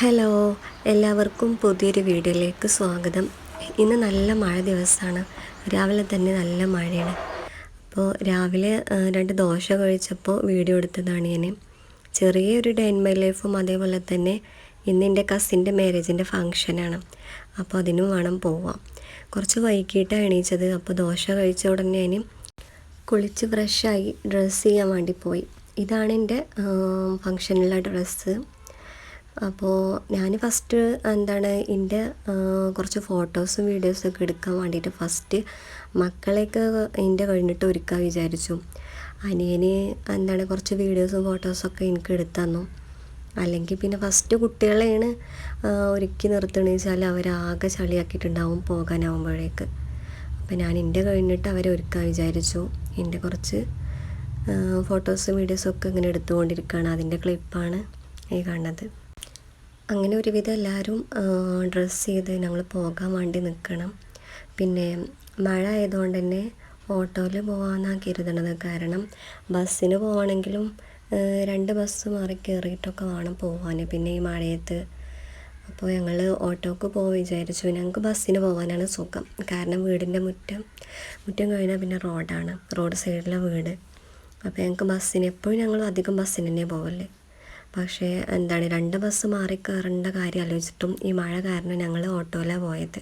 Hello എല്ലാവർക്കും പുതിയൊരു വീഡിയോയിലേക്ക് സ്വാഗതം. ഇന്ന് നല്ല മഴ ദിവസമാണ്. രാവിലെ തന്നെ നല്ല മഴയാണ്. അപ്പോൾ രാവിലെ രണ്ട് ദോശ കഴിച്ചപ്പോൾ വീഡിയോ എടുത്തതാണ് ഞാൻ. ചെറിയൊരു ഡേ ഇൻ മൈ ലൈഫും അതേപോലെ തന്നെ ഇന്ന് എന്റെ കസിന്റെ മാരേജിന്റെ ഫങ്ഷനാണ് അപ്പോൾ അതിനും വേണം പോവാം. കുറച്ച് വൈകിട്ടാണ് എണീച്ചത്. അപ്പോൾ ദോശ കഴിച്ച ഉടനെ ഞാൻ കുളിച്ച് ഫ്രഷായി ഡ്രസ്സ് ചെയ്യാൻ വേണ്ടി പോയി. ഇതാണ് എന്റെ ഫങ്ഷനിലുള്ള ഡ്രസ്സ് അപ്പോൾ ഞാൻ ഫസ്റ്റ് എന്താണ് എന്റെ കുറച്ച് ഫോട്ടോസും വീഡിയോസും ഒക്കെ എടുക്കാൻ വേണ്ടിയിട്ട് ഫസ്റ്റ് മക്കളെയൊക്കെ എന്റെ കഴിഞ്ഞിട്ട് ഒരുക്കാൻ വിചാരിച്ചു. അനിയന് എന്താണ് കുറച്ച് വീഡിയോസും ഫോട്ടോസൊക്കെ എനിക്ക് എടുത്തു തന്നു. അല്ലെങ്കിൽ പിന്നെ ഫസ്റ്റ് കുട്ടികളെയാണ് ഒരുക്കി നിർത്തണമെന്ന് വെച്ചാൽ അവരാകെ ചളിയാക്കിയിട്ടുണ്ടാവും പോകാനാവുമ്പോഴേക്ക്. അപ്പോൾ ഞാൻ എന്റെ കഴിഞ്ഞിട്ട് അവരെ ഒരുക്കാൻ വിചാരിച്ചു. എന്റെ കുറച്ച് ഫോട്ടോസും വീഡിയോസും ഒക്കെ ഇങ്ങനെ എടുത്തുകൊണ്ടിരിക്കുകയാണ് അതിന്റെ ക്ലിപ്പാണ് ഈ കാണുന്നത്. അങ്ങനെ ഒരുവിധം എല്ലാവരും ഡ്രസ്സ് ചെയ്ത് ഞങ്ങൾ പോകാൻ വേണ്ടി നിൽക്കണം പിന്നെ മഴ ആയതുകൊണ്ട് തന്നെ ഓട്ടോയിൽ പോകാമെന്നാണ് കരുതണത്. കാരണം ബസ്സിന് പോകണമെങ്കിലും രണ്ട് ബസ് മാറി കയറിയിട്ടൊക്കെ വേണം പോകാൻ പിന്നെ ഈ മഴയത്ത് അപ്പോൾ ഞങ്ങൾ ഓട്ടോക്ക് പോകാൻ വിചാരിച്ചു. ഞങ്ങൾക്ക് ബസ്സിന് പോകാനാണ് സുഖം. കാരണം വീടിന്റെ മുറ്റം മുറ്റം കഴിഞ്ഞാൽ പിന്നെ റോഡാണ്. റോഡ് സൈഡിലെ വീട്. അപ്പോൾ ഞങ്ങൾക്ക് ബസ്സിന് എപ്പോഴും ഞങ്ങൾ അധികം ബസ്സിന് തന്നെ പോകല്ലേ പക്ഷേ എന്താണ് രണ്ട് ബസ് മാറി കയറേണ്ട കാര്യം ആലോചിച്ചിട്ടും ഈ മഴ കാരണം ഞങ്ങൾ ഓട്ടോയിലാണ് പോയത്.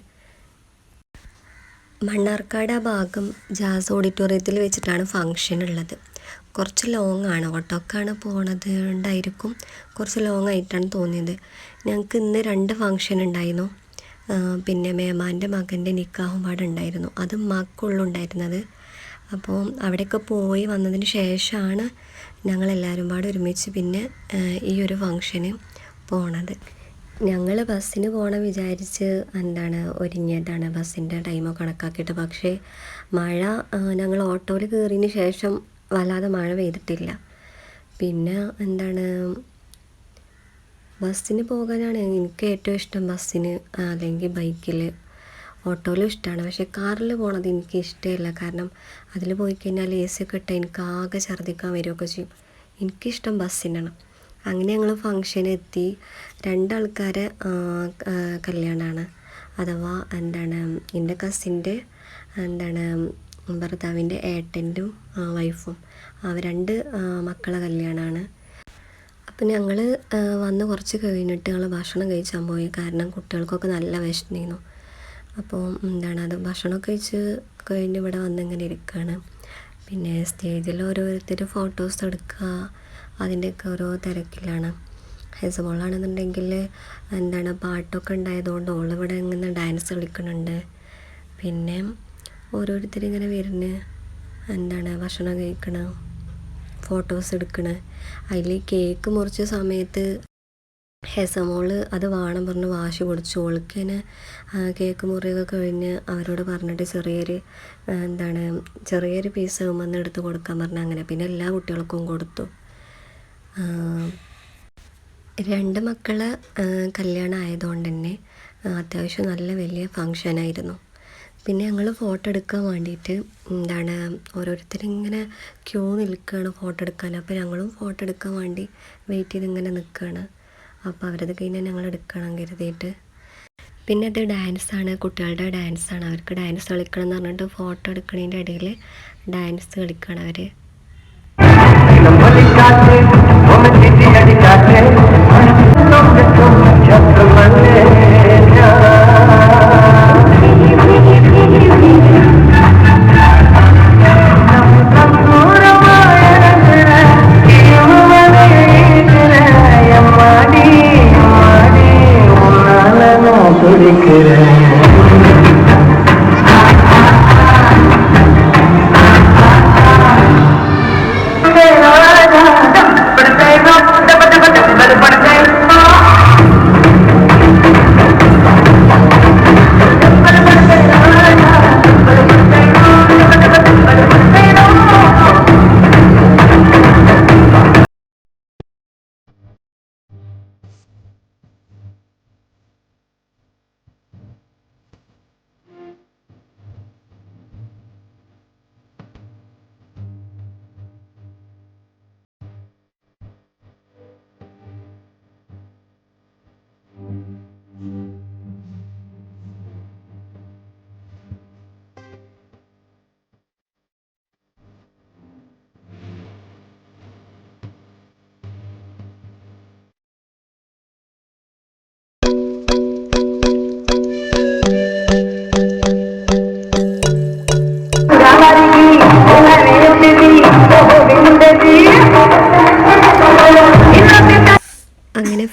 മണ്ണാർക്കാട് ആ ഭാഗം ജാസ് ഓഡിറ്റോറിയത്തിൽ വെച്ചിട്ടാണ് ഫങ്ഷൻ ഉള്ളത്. കുറച്ച് ലോങ് ആണ്. ഓട്ടോക്കാണ് പോണത് ഉണ്ടായിരിക്കും കുറച്ച് ലോങ് ആയിട്ടാണ് തോന്നിയത്. ഞങ്ങൾക്ക് ഇന്ന് രണ്ട് ഫങ്ഷൻ ഉണ്ടായിരുന്നു. പിന്നെ മേമാന്റെ മകന്റെ നിക്കാഹും പാടുണ്ടായിരുന്നു അത് മക്കുള്ളുണ്ടായിരുന്നത് അപ്പോൾ അവിടെയൊക്കെ പോയി വന്നതിന് ശേഷമാണ് ഞങ്ങളെല്ലാവരും പാടെ ഒരുമിച്ച് പിന്നെ ഈ ഒരു ഫങ്ഷന് പോണത്. ഞങ്ങൾ ബസ്സിന് പോകണം വിചാരിച്ച് എന്താണ് ഒരുങ്ങിയതാണ് ബസ്സിന്റെ ടൈമോ കണക്കാക്കിയിട്ട്. പക്ഷേ മഴ ഞങ്ങൾ ഓട്ടോയിൽ കയറിയതിന് ശേഷം വല്ലാതെ മഴ പെയ്തിട്ടില്ല. പിന്നെ എന്താണ് ബസ്സിന് പോകാനാണ് എനിക്ക് ഏറ്റവും ഇഷ്ടം ബസ്സിന് അല്ലെങ്കിൽ ബൈക്കിൽ ഓട്ടോയിലും ഇഷ്ടമാണ് പക്ഷേ കാറിൽ പോണത് എനിക്ക് ഇഷ്ടമില്ല. കാരണം അതിൽ പോയി കഴിഞ്ഞാൽ എ സി ഒക്കെ ഇട്ടാൽ എനിക്ക് ആകെ ഛർദ്ദിക്കാൻ വരികയൊക്കെ ചെയ്യും. എനിക്കിഷ്ടം ബസ്സിനാണ്. അങ്ങനെ ഞങ്ങൾ ഫങ്ഷനെത്തി രണ്ടാൾക്കാരെ കല്യാണമാണ് അഥവാ എന്താണ് എന്റെ കസിന്റെ എന്താണ് ഭർത്താവിന്റെ ഏട്ടന്റും വൈഫും. അവർ രണ്ട് മക്കളെ കല്യാണമാണ് അപ്പം ഞങ്ങൾ വന്ന് കുറച്ച് കഴിഞ്ഞിട്ട് ഞങ്ങൾ ഭക്ഷണം കഴിച്ചാൽ പോയി. കാരണം കുട്ടികൾക്കൊക്കെ നല്ല വിശന്നിരുന്നു. അപ്പോൾ എന്താണ് അത് ഭക്ഷണമൊക്കെ കഴിച്ച് കഴിഞ്ഞ് ഇവിടെ വന്നിങ്ങനെ ഇരിക്കുകയാണ് പിന്നെ സ്റ്റേജിൽ ഓരോരുത്തർ ഫോട്ടോസ് എടുക്കുക അതിന്റെയൊക്കെ ഓരോ തിരക്കിലാണ്. ഹെസബോളാണെന്നുണ്ടെങ്കിൽ എന്താണ് പാട്ടൊക്കെ ഉണ്ടായതുകൊണ്ട് ഓളിവിടെ ഇങ്ങനെ ഡാൻസ് കളിക്കുന്നുണ്ട്. പിന്നെ ഓരോരുത്തർ ഇങ്ങനെ വരുന്ന് എന്താണ് ഭക്ഷണം കഴിക്കണം ഫോട്ടോസ് എടുക്കണ. അതിൽ കേക്ക് മുറിച്ച സമയത്ത് ഹെസമോൾ അത് വേണം പറഞ്ഞ് വാശി പിടിച്ചു. ഓൾക്കിന് കേക്ക് മുറിയൊക്കെ കഴിഞ്ഞ് അവരോട് പറഞ്ഞിട്ട് ചെറിയൊരു എന്താണ് ചെറിയൊരു പീസ് വന്ന് എടുത്ത് കൊടുക്കാൻ പറഞ്ഞു അങ്ങനെ. പിന്നെ എല്ലാ കുട്ടികൾക്കും കൊടുത്തു. രണ്ട് മക്കളെ കല്യാണം ആയതുകൊണ്ട് തന്നെ അത്യാവശ്യം നല്ല വലിയ ഫങ്ഷനായിരുന്നു പിന്നെ ഞങ്ങൾ ഫോട്ടോ എടുക്കാൻ വേണ്ടിയിട്ട് എന്താണ് ഓരോരുത്തരിങ്ങനെ ക്യൂ നിൽക്കുകയാണ് ഫോട്ടോ എടുക്കാൻ. അപ്പോൾ ഞങ്ങളും ഫോട്ടോ എടുക്കാൻ വേണ്ടി വെയിറ്റ് ചെയ്ത് ഇങ്ങനെ നിൽക്കുകയാണ് അപ്പോൾ അവരത് കഴിഞ്ഞാൽ ഞങ്ങൾ എടുക്കണം കരുതിയിട്ട്. പിന്നെ ഇത് ഡാൻസാണ് കുട്ടികളുടെ ഡാൻസാണ് അവർക്ക് ഡാൻസ് കളിക്കണം എന്ന് പറഞ്ഞിട്ട് ഫോട്ടോ എടുക്കുന്നതിന്റെ ഇടയിൽ ഡാൻസ് കളിക്കുകയാണ് അവർ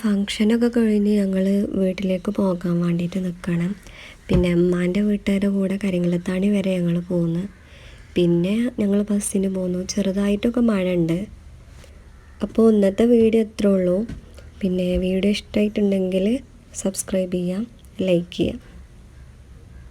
ഫംഗ്ഷനൊക്കെ കഴിഞ്ഞ് ഞങ്ങൾ വീട്ടിലേക്ക് പോകാൻ വേണ്ടിയിട്ട് നിൽക്കണം പിന്നെ അമ്മാന്റെ വീട്ടുകാരുടെ കൂടെ കരിങ്ങളത്താണി വരെ ഞങ്ങൾ പോകുന്നു പിന്നെ ഞങ്ങൾ ബസ്സിന് പോന്നു. ചെറുതായിട്ടൊക്കെ മഴ ഉണ്ട് അപ്പോൾ ഇന്നത്തെ വീഡിയോ ഇത്രേ ഉള്ളൂ. പിന്നെ വീഡിയോ ഇഷ്ടമായിട്ടുണ്ടെങ്കിൽ സബ്സ്ക്രൈബ് ചെയ്യാം ലൈക്ക് ചെയ്യാം